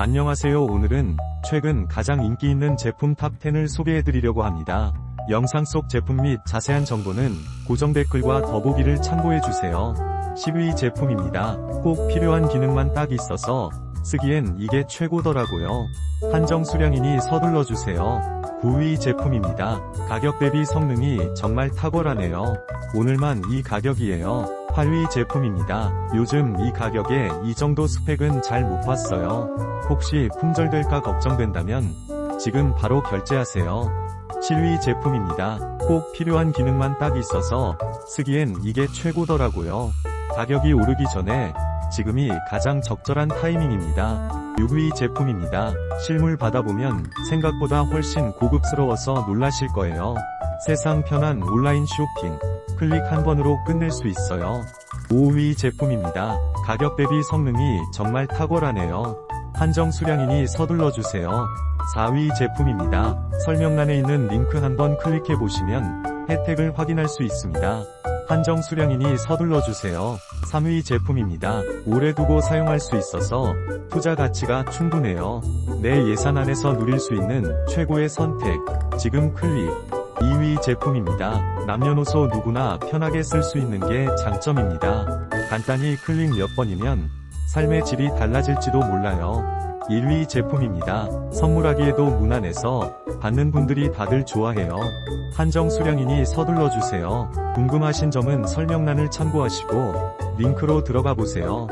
안녕하세요 오늘은 최근 가장 인기 있는 제품 탑10을 소개해드리려고 합니다. 영상 속 제품 및 자세한 정보는 고정 댓글과 더보기를 참고해주세요. 10위 제품입니다. 꼭 필요한 기능만 딱 있어서 쓰기엔 이게 최고더라고요. 한정 수량이니 서둘러주세요. 9위 제품입니다. 가격 대비 성능이 정말 탁월하네요. 오늘만 이 가격이에요. 8위 제품입니다. 요즘 이 가격에 이 정도 스펙은 잘 못 봤어요. 혹시 품절될까 걱정된다면 지금 바로 결제하세요. 7위 제품입니다. 꼭 필요한 기능만 딱 있어서 쓰기엔 이게 최고더라고요. 가격이 오르기 전에 지금이 가장 적절한 타이밍입니다. 6위 제품입니다. 실물 받아보면 생각보다 훨씬 고급스러워서 놀라실 거예요. 세상 편한 온라인 쇼핑. 클릭 한 번으로 끝낼 수 있어요. 5위 제품입니다. 가격 대비 성능이 정말 탁월하네요. 한정 수량이니 서둘러 주세요. 4위 제품입니다. 설명란에 있는 링크 한번 클릭해 보시면 혜택을 확인할 수 있습니다. 한정 수량이니 서둘러 주세요. 3위 제품입니다. 오래 두고 사용할 수 있어서 투자 가치가 충분해요. 내 예산 안에서 누릴 수 있는 최고의 선택. 지금 클릭. 2위 제품입니다. 남녀노소 누구나 편하게 쓸 수 있는 게 장점입니다. 간단히 클릭 몇 번이면 삶의 질이 달라질지도 몰라요. 1위 제품입니다. 선물하기에도 무난해서 받는 분들이 다들 좋아해요. 한정 수량이니 서둘러 주세요. 궁금하신 점은 설명란을 참고하시고 링크로 들어가 보세요.